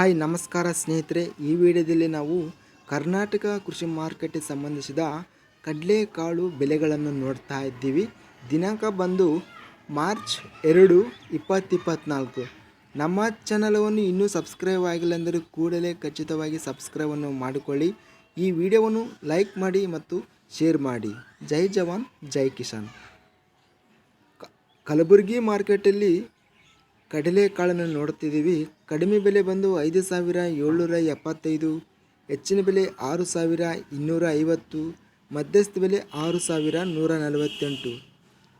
Hi, ನಮಸ್ಕಾರ ಸ್ನೇಹಿತರೆ. ಈ ವಿಡಿಯೋದಲ್ಲಿ ನಾವು ಕರ್ನಾಟಕ ಕೃಷಿ ಮಾರುಕಟ್ಟೆಗೆ ಸಂಬಂಧಿಸಿದ ಕಡಲೆಕಾಳು ಬೆಲೆಗಳನ್ನು ನೋಡ್ತಾ ಇದ್ದೀವಿ. ದಿನಾಂಕ ಬಂದು ಮಾರ್ಚ್ ಎರಡು ಇಪ್ಪತ್ತಿಪ್ಪತ್ನಾಲ್ಕು. ನಮ್ಮ ಚಾನಲವನ್ನು ಇನ್ನೂ ಸಬ್ಸ್ಕ್ರೈಬ್ ಆಗಿಲ್ಲ ಅಂದರೆ ಕೂಡಲೇ ಖಚಿತವಾಗಿ ಸಬ್ಸ್ಕ್ರೈಬನ್ನು ಮಾಡಿಕೊಳ್ಳಿ. ಈ ವಿಡಿಯೋವನ್ನು ಲೈಕ್ ಮಾಡಿ ಮತ್ತು ಶೇರ್ ಮಾಡಿ. ಜೈ ಜವಾನ್, ಜೈ ಕಿಸಾನ್. ಕಲಬುರಗಿ ಮಾರ್ಕೆಟಲ್ಲಿ ಕಡಲೆಕಾಳನ್ನು ನೋಡ್ತಿದ್ದೀವಿ ಕಡಿಮೆ ಬೆಲೆ ಬಂದು ಐದು ಸಾವಿರ ಏಳ್ನೂರ ಎಪ್ಪತ್ತೈದು, ಹೆಚ್ಚಿನ ಬೆಲೆ ಆರು ಸಾವಿರ ಇನ್ನೂರ ಐವತ್ತು, ಮಧ್ಯಸ್ಥ ಬೆಲೆ ಆರು ಸಾವಿರ ನೂರ ನಲವತ್ತೆಂಟು.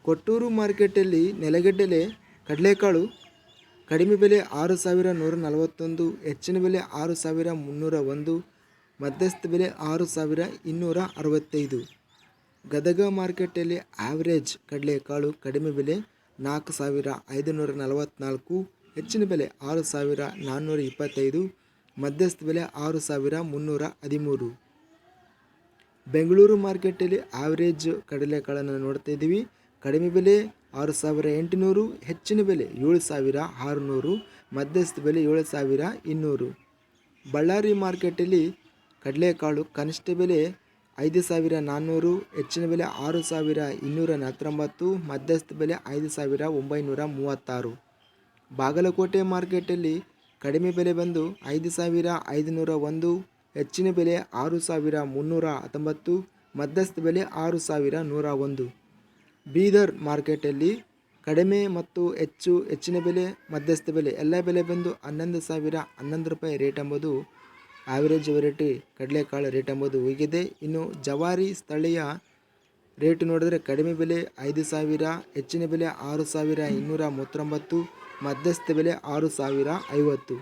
ಕೊಟ್ಟೂರು ಮಾರ್ಕೆಟಲ್ಲಿ ನೆಲಗಡ್ಡೆಲೆ ಕಡಲೆಕಾಳು ಕಡಿಮೆ ಬೆಲೆ ಆರು ಸಾವಿರ ನೂರ ನಲವತ್ತೊಂದು, ಹೆಚ್ಚಿನ ಬೆಲೆ ಆರು ಸಾವಿರ ಮುನ್ನೂರ ಒಂದು, ಮಧ್ಯಸ್ಥ ಬೆಲೆ ಆರು ಸಾವಿರ ಇನ್ನೂರ ಅರವತ್ತೈದು. ಗದಗ ಮಾರ್ಕೆಟಲ್ಲಿ ಆವ್ರೇಜ್ ಕಡಲೆಕಾಳು ಕಡಿಮೆ ಬೆಲೆ ನಾಲ್ಕು ಸಾವಿರ ಐದುನೂರ ನಲವತ್ತ್ನಾಲ್ಕು ಹೆಚ್ಚಿನ ಬೆಲೆ ಆರು ಸಾವಿರ ನಾನ್ನೂರ ಇಪ್ಪತ್ತೈದು, ಮಧ್ಯಸ್ಥ ಬೆಲೆ ಆರು ಸಾವಿರ ಮುನ್ನೂರ ಹದಿಮೂರು. ಬೆಂಗಳೂರು ಮಾರ್ಕೆಟಲ್ಲಿ ಆವರೇಜ್ ಕಡಲೆಕಾಳನ್ನು ನೋಡ್ತಾ ಇದ್ದೀವಿ. ಕಡಿಮೆ ಬೆಲೆ ಆರು ಸಾವಿರ ಎಂಟುನೂರು, ಹೆಚ್ಚಿನ ಬೆಲೆ ಏಳು ಸಾವಿರ ಆರುನೂರು, ಮಧ್ಯಸ್ಥ ಬೆಲೆ ಏಳು ಸಾವಿರ ಇನ್ನೂರು. ಬಳ್ಳಾರಿ ಮಾರ್ಕೆಟಲ್ಲಿ ಕಡಲೆಕಾಳು ಕನಿಷ್ಠ ಬೆಲೆ ಐದು ಸಾವಿರ ನಾನ್ನೂರು, ಹೆಚ್ಚಿನ ಬೆಲೆ ಆರು ಸಾವಿರ ಇನ್ನೂರ ಹತ್ತೊಂಬತ್ತು ಮಧ್ಯಸ್ಥ ಬೆಲೆ ಐದು ಸಾವಿರ ಒಂಬೈನೂರ ಮೂವತ್ತಾರು. ಬಾಗಲಕೋಟೆ ಮಾರ್ಕೆಟಲ್ಲಿ ಕಡಿಮೆ ಬೆಲೆ ಬಂದು ಐದು ಸಾವಿರ ಐದುನೂರ ಒಂದು, ಹೆಚ್ಚಿನ ಬೆಲೆ ಆರು ಸಾವಿರ ಮುನ್ನೂರ ಹತ್ತೊಂಬತ್ತು, ಮಧ್ಯಸ್ಥ ಬೆಲೆ ಆರು ಸಾವಿರ ನೂರ ಒಂದು. ಬೀದರ್ ಮಾರ್ಕೆಟಲ್ಲಿ ಕಡಿಮೆ ಮತ್ತು ಹೆಚ್ಚು, ಹೆಚ್ಚಿನ ಬೆಲೆ, ಮಧ್ಯಸ್ಥ ಬೆಲೆ, ಎಲ್ಲ ಬೆಲೆ ಬಂದು ಹನ್ನೊಂದು ಸಾವಿರ ಹನ್ನೊಂದು ರೂಪಾಯಿ ರೇಟ್ ಎಂಬುದು ಆವರೇಜ್ ವೆರೈಟಿ ಕಡಲೆಕಾಳು ರೇಟ್ ಎಂಬುದು ಹೋಗಿದೆ ಇನ್ನು ಜವಾರಿ ಸ್ಥಳೀಯ ರೇಟ್ ನೋಡಿದರೆ ಕಡಿಮೆ ಬೆಲೆ ಐದು ಸಾವಿರ, ಹೆಚ್ಚಿನ ಬೆಲೆ ಆರು ಸಾವಿರ ಇನ್ನೂರ ಮೂವತ್ತೊಂಬತ್ತು ಮಧ್ಯಸ್ಥ ಬೆಲೆ ಆರು ಸಾವಿರ ಐವತ್ತು.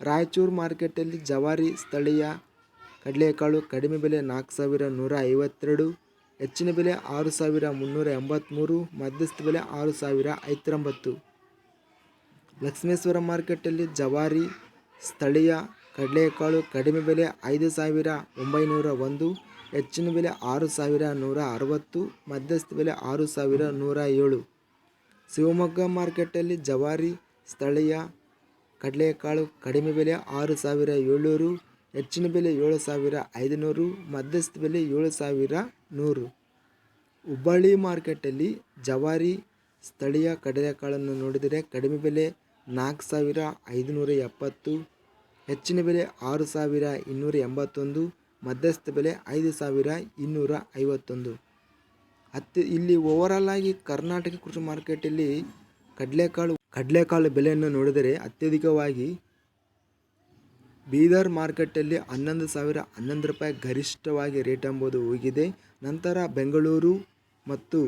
ರಾಯಚೂರು ಮಾರ್ಕೆಟಲ್ಲಿ ಜವಾರಿ ಸ್ಥಳೀಯ ಕಡಲೆಕಾಳು ಕಡಿಮೆ ಬೆಲೆ ನಾಲ್ಕು ಸಾವಿರ ನೂರ ಐವತ್ತೆರಡು, ಹೆಚ್ಚಿನ ಬೆಲೆ ಆರು ಸಾವಿರ ಮುನ್ನೂರ ಎಂಬತ್ತ್ಮೂರು ಮಧ್ಯಸ್ಥ ಬೆಲೆ ಆರು ಸಾವಿರ ಐತ್ರೊಂಬತ್ತು ಲಕ್ಷ್ಮೇಶ್ವರ ಮಾರ್ಕೆಟಲ್ಲಿ ಜವಾರಿ ಸ್ಥಳೀಯ ಕಡಲೆಕಾಳು ಕಡಿಮೆ ಬೆಲೆ ಐದು ಸಾವಿರ ಒಂಬೈನೂರ ಒಂದು, ಹೆಚ್ಚಿನ ಬೆಲೆ ಆರು ಸಾವಿರ ನೂರ ಅರವತ್ತು, ಮಧ್ಯಸ್ಥ ಬೆಲೆ ಆರು ಸಾವಿರ ನೂರ ಏಳು. ಶಿವಮೊಗ್ಗ ಮಾರ್ಕೆಟಲ್ಲಿ ಜವಾರಿ, ಸ್ಥಳೀಯ ಕಡಲೆಕಾಳು ಕಡಿಮೆ ಬೆಲೆ ಆರು ಸಾವಿರ ಏಳ್ನೂರು, ಹೆಚ್ಚಿನ ಬೆಲೆ ಏಳು ಸಾವಿರ ಐದುನೂರು, ಮಧ್ಯಸ್ಥ ಬೆಲೆ ಏಳು ಸಾವಿರ ನೂರು. ಹುಬ್ಬಳ್ಳಿ ಮಾರ್ಕೆಟಲ್ಲಿ ಜವಾರಿ, ಸ್ಥಳೀಯ ಕಡಲೆಕಾಳನ್ನು ನೋಡಿದರೆ ಕಡಿಮೆ ಬೆಲೆ ನಾಲ್ಕು ಸಾವಿರ ಐದುನೂರ ಎಪ್ಪತ್ತು ಹೆಚ್ಚಿನ ಬೆಲೆ ಆರು ಸಾವಿರ ಇನ್ನೂರ ಎಂಬತ್ತೊಂದು, ಮಧ್ಯಸ್ಥ ಬೆಲೆ ಐದು ಸಾವಿರ ಇನ್ನೂರ ಐವತ್ತೊಂದು. ಹತ್ತಿ, ಇಲ್ಲಿ ಓವರಾಲ್ ಆಗಿ ಕರ್ನಾಟಕ ಕೃಷಿ ಮಾರ್ಕೆಟಲ್ಲಿ ಕಡಲೆಕಾಳು ಕಡಲೆಕಾಳು ಬೆಲೆಯನ್ನು ನೋಡಿದರೆ ಅತ್ಯಧಿಕವಾಗಿ ಬೀದರ್ ಮಾರ್ಕೆಟಲ್ಲಿ ಹನ್ನೊಂದು ಸಾವಿರ ಹನ್ನೊಂದು ರೂಪಾಯಿ ಗರಿಷ್ಠವಾಗಿ ರೇಟ್ ಎಂಬುದು ಹೋಗಿದೆ. ನಂತರ ಬೆಂಗಳೂರು ಮತ್ತು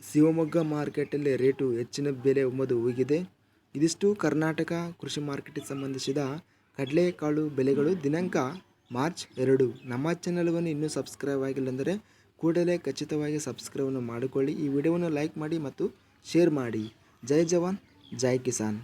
ಶಿವಮೊಗ್ಗ ಮಾರ್ಕೆಟಲ್ಲಿ ರೇಟು ಹೆಚ್ಚಿನ ಬೆಲೆ ಎಂಬುದು ಹೋಗಿದೆ. ಇದಿಷ್ಟು ಕರ್ನಾಟಕ ಕೃಷಿ ಮಾರ್ಕೆಟಿಗೆ ಸಂಬಂಧಿಸಿದ ಕಡಲೆಕಾಳು ಬೆಲೆಗಳು ದಿನಾಂಕ ಮಾರ್ಚ್ ಎರಡು. ನಮ್ಮ ಚಾನಲ್ವನ್ನು ಇನ್ನೂ ಸಬ್ಸ್ಕ್ರೈಬ್ ಆಗಿಲ್ಲ ಅಂದರೆ ಕೂಡಲೇ ಖಚಿತವಾಗಿ ಸಬ್ಸ್ಕ್ರೈಬನ್ನು ಮಾಡಿಕೊಳ್ಳಿ. ಈ ವಿಡಿಯೋವನ್ನು ಲೈಕ್ ಮಾಡಿ ಮತ್ತು ಶೇರ್ ಮಾಡಿ. ಜೈ ಜವಾನ್, ಜೈ ಕಿಸಾನ್.